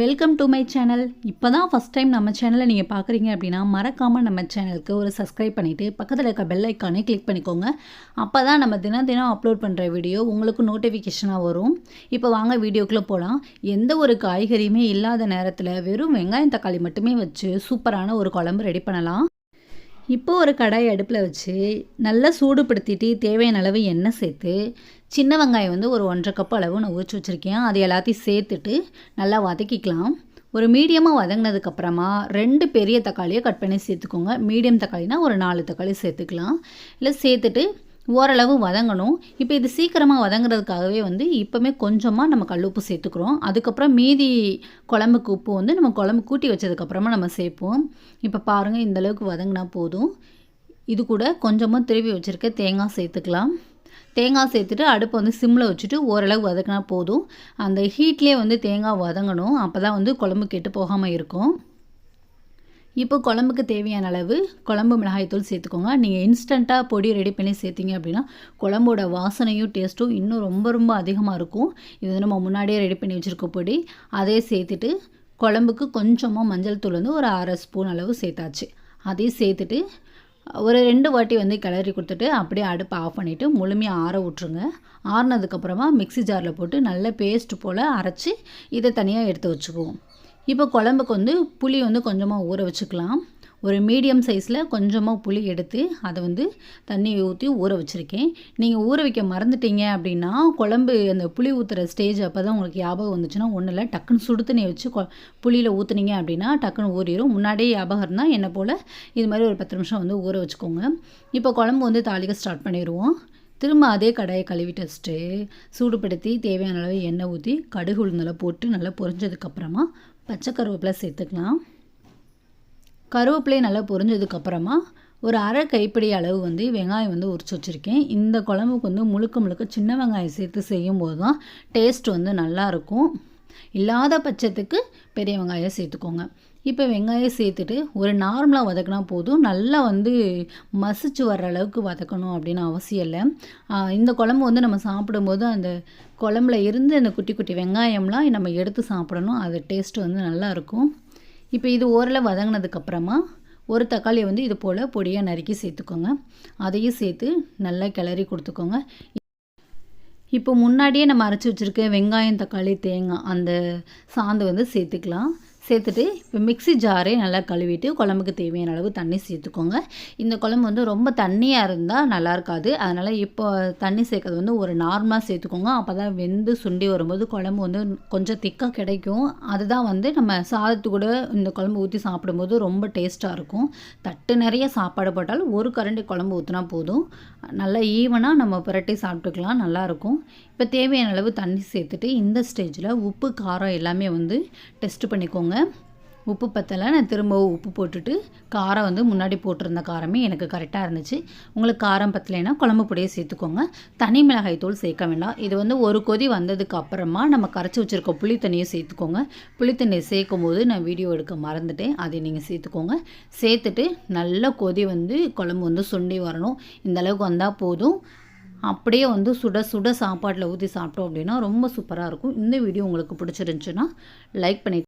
Welcome to my channel இப்போ தான் first time நம்ம சேனலை நீங்கள் பார்க்குறீங்க அப்படின்னா மறக்காமல் நம்ம சேனலுக்கு ஒரு சப்ஸ்கிரைப் பண்ணிவிட்டு பக்கத்தில் இருக்க பெல் ஐக்கானே கிளிக் பண்ணிக்கோங்க. அப்போ தான் நம்ம தினம் தினம் அப்லோட் பண்ணுற வீடியோ உங்களுக்கு நோட்டிஃபிகேஷனாக வரும். இப்போ வாங்க வீடியோக்குள்ளே போகலாம் எந்த ஒரு காய்கறியுமே இல்லாத நேரத்தில் வெறும் வெங்காயம் தக்காளி மட்டுமே வச்சு சூப்பரான ஒரு குழம்பு ரெடி பண்ணலாம். இப்போ ஒரு கடாய் அடுப்பில் வச்சு நல்லா சூடுபடுத்திட்டு தேவையான அளவு எண்ணெய் சேர்த்து சின்ன வெங்காயம் வந்து ஒரு ஒன்றரை கப் அளவு நான் உரிச்சு வச்சுருக்கேன். அது எல்லாத்தையும் சேர்த்துட்டு நல்லா வதக்கிக்கலாம். ஒரு மீடியமாக வதங்கினதுக்கப்புறமா ரெண்டு பெரிய தக்காளியை கட் பண்ணி சேர்த்துக்கோங்க. மீடியம் தக்காளினா ஒரு நாலு தக்காளி சேர்த்துக்கலாம். இல்லை சேர்த்துட்டு ஓரளவு வதங்கணும். இப்போ இது சீக்கிரமாக வதங்குறதுக்காகவே வந்து இப்போமே கொஞ்சமாக நம்ம கல் உப்பு சேர்த்துக்கிறோம். அதுக்கப்புறம் மீதி குழம்புக்கு உப்பு வந்து நம்ம குழம்பு கூட்டி வச்சதுக்கப்புறமா நம்ம சேர்ப்போம். இப்போ பாருங்கள் இந்தளவுக்கு வதங்கினா போதும். இது கூட கொஞ்சமாக திருவி வச்சுருக்க தேங்காய் சேர்த்துக்கலாம். தேங்காய் சேர்த்துட்டு அடுப்பை வந்து சிம்மில் வச்சுட்டு ஓரளவு வதக்கினா போதும். அந்த ஹீட்லேயே வந்து தேங்காய் வதங்கணும். அப்போ தான் வந்து குழம்பு கெட்டு போகாமல் இருக்கும். இப்போ குழம்புக்கு தேவையான அளவு குழம்பு மிளகாய்த்தூள் சேர்த்துக்கோங்க. நீங்கள் இன்ஸ்டண்ட்டாக பொடி ரெடி பண்ணி சேர்த்திங்க அப்படின்னா குழம்போட வாசனையும் டேஸ்ட்டும் இன்னும் ரொம்ப ரொம்ப அதிகமாக இருக்கும். இது வந்து நம்ம முன்னாடியே ரெடி பண்ணி வச்சுருக்க பொடி. அதே சேர்த்துட்டு குழம்புக்கு கொஞ்சமாக மஞ்சள் தூள் வந்து ஒரு அரை ஸ்பூன் அளவு சேர்த்தாச்சு. அதையும் சேர்த்துட்டு ஒரு ரெண்டு வாட்டி வந்து கிளறி கொடுத்துட்டு அப்படியே அடுப்பை ஆஃப் பண்ணிவிட்டு முழுமையாக ஆற விட்ருங்க ஆறினதுக்கப்புறமா மிக்சி ஜாரில் போட்டு நல்ல பேஸ்ட் போல் அரைச்சி இதை தனியாக எடுத்து வச்சுக்குவோம். இப்போ குழம்புக்கு வந்து புளி வந்து கொஞ்சமாக ஊற வச்சுக்கலாம். ஒரு மீடியம் சைஸில் கொஞ்சமாக புளி எடுத்து அதை வந்து தண்ணி ஊற்றி ஊற வச்சுருக்கேன். நீங்கள் ஊற வைக்க மறந்துட்டீங்க அப்படின்னா குழம்பு அந்த புளி ஊற்றுற ஸ்டேஜ் அப்போ தான் உங்களுக்கு ஞாபகம் வந்துச்சுன்னா ஒன்றும் இல்லை டக்குன்னு சுடு வச்சு புளியில் ஊற்றுனீங்க அப்படின்னா டக்குன்னு ஊறிடும் முன்னாடியே ஞாபகம் இருந்தால் என்னை போல் இது மாதிரி ஒரு பத்து நிமிஷம் வந்து ஊற வச்சுக்கோங்க. இப்போ குழம்பு வந்து தாளிக்க ஸ்டார்ட் பண்ணிடுவோம். திரும்ப அதே கடாயை கழுவி வச்சுட்டு சூடுபடுத்தி தேவையான அளவு எண்ணெய் ஊற்றி கடுகு உளுந்தெல்லாம் போட்டு நல்லா பொரிஞ்சதுக்கப்புறமா பச்சை கருவேப்பிலை சேர்த்துக்கலாம். கருவேப்பிலையை நல்லா பொரிஞ்சதுக்கப்புறமா ஒரு அரை கைப்பிடி அளவு வந்து வெங்காயம் வந்து உரிச்சு வச்சுருக்கேன். இந்த குழம்புக்கு வந்து முழுக்க முழுக்க சின்ன வெங்காயம் சேர்த்து செய்யும்போது தான் டேஸ்ட் வந்து நல்லாயிருக்கும் இல்லாத பட்சத்துக்கு பெரிய வெங்காயம் சேர்த்துக்கோங்க. இப்போ வெங்காயம் சேர்த்துட்டு ஒரு நார்மலாக வதக்கினா போதும். நல்லா வந்து மசிச்சு வர்ற அளவுக்கு வதக்கணும் அப்படின்னு அவசியம் இல்லை. இந்த குழம்பு வந்து நம்ம சாப்பிடும்போது அந்த குழம்புல இருந்து அந்த குட்டி குட்டி வெங்காயம்லாம் நம்ம எடுத்து சாப்பிடணும். அது டேஸ்ட் வந்து நல்லாயிருக்கும் இப்போ இது ஓரளவு வதங்கினதுக்கப்புறமா ஒரு தக்காளியை வந்து இது போல் பொடியாக நறுக்கி சேர்த்துக்கோங்க. அதையும் சேர்த்து நல்லா கிளறி கொடுத்துக்கோங்க. இப்போ முன்னாடியே நம்ம அரைச்சி வச்சுருக்க வெங்காயம் தக்காளி தேங்காய் அந்த சாந்து வந்து சேர்த்துக்கலாம். சேர்த்துட்டு இப்போ மிக்சி ஜாரே நல்லா கழுவிட்டு குழம்புக்கு தேவையான அளவு தண்ணி சேர்த்துக்கோங்க. இந்த குழம்பு வந்து ரொம்ப தண்ணியாக இருந்தால் நல்லா இருக்காது. அதனால் இப்போ தண்ணி சேர்க்கறது வந்து ஒரு நார்மலாக சேர்த்துக்கோங்க. அப்போ தான் வெந்து சுண்டி வரும்போது குழம்பு வந்து கொஞ்சம் திக்காக கிடைக்கும். அதுதான் வந்து நம்ம சாதத்து கூட இந்த குழம்பு ஊற்றி சாப்பிடும்போது ரொம்ப டேஸ்ட்டாக இருக்கும். தட்டு நிறைய சாப்பாடு போட்டாலும் ஒரு கரண்டி குழம்பு ஊற்றினா போதும். நல்லா ஈவனாக நம்ம புரட்டி சாப்பிட்டுக்கலாம் நல்லாயிருக்கும் இப்போ தேவையான அளவு தண்ணி சேர்த்துட்டு இந்த ஸ்டேஜில் உப்பு காரம் எல்லாமே வந்து டெஸ்ட் பண்ணிக்கோங்க. உப்பு பத்தலை நான் திரும்ப உப்பு போட்டுட்டு காரம் வந்து முன்னாடி போட்டிருந்த காரமே எனக்கு கரெக்டாக இருந்துச்சு. உங்களுக்கு காரம் பத்தலைன்னா குழம்பு பொடியை சேர்த்துக்கோங்க. தனி மிளகாய் தூள் சேர்க்க வேண்டாம். இது வந்து ஒரு கொதி வந்ததுக்கு அப்புறமா நம்ம கரைச்சி வச்சுருக்க புளி தண்ணியை சேர்த்துக்கோங்க. புளி தண்ணியை சேர்க்கும் போது நான் வீடியோ எடுக்க மறந்துட்டேன். அதை நீங்கள் சேர்த்துக்கோங்க. சேர்த்துட்டு நல்ல கொதி வந்து குழம்பு வந்து சுண்டி வரணும். இந்தளவுக்கு வந்தால் போதும். அப்படியே வந்து சுட சுட சாப்பாட்டில் ஊற்றி சாப்பிட்டோம் அப்படின்னா ரொம்ப சூப்பராக இருக்கும். இந்த வீடியோ உங்களுக்கு பிடிச்சிருந்துச்சுன்னா லைக் பண்ணி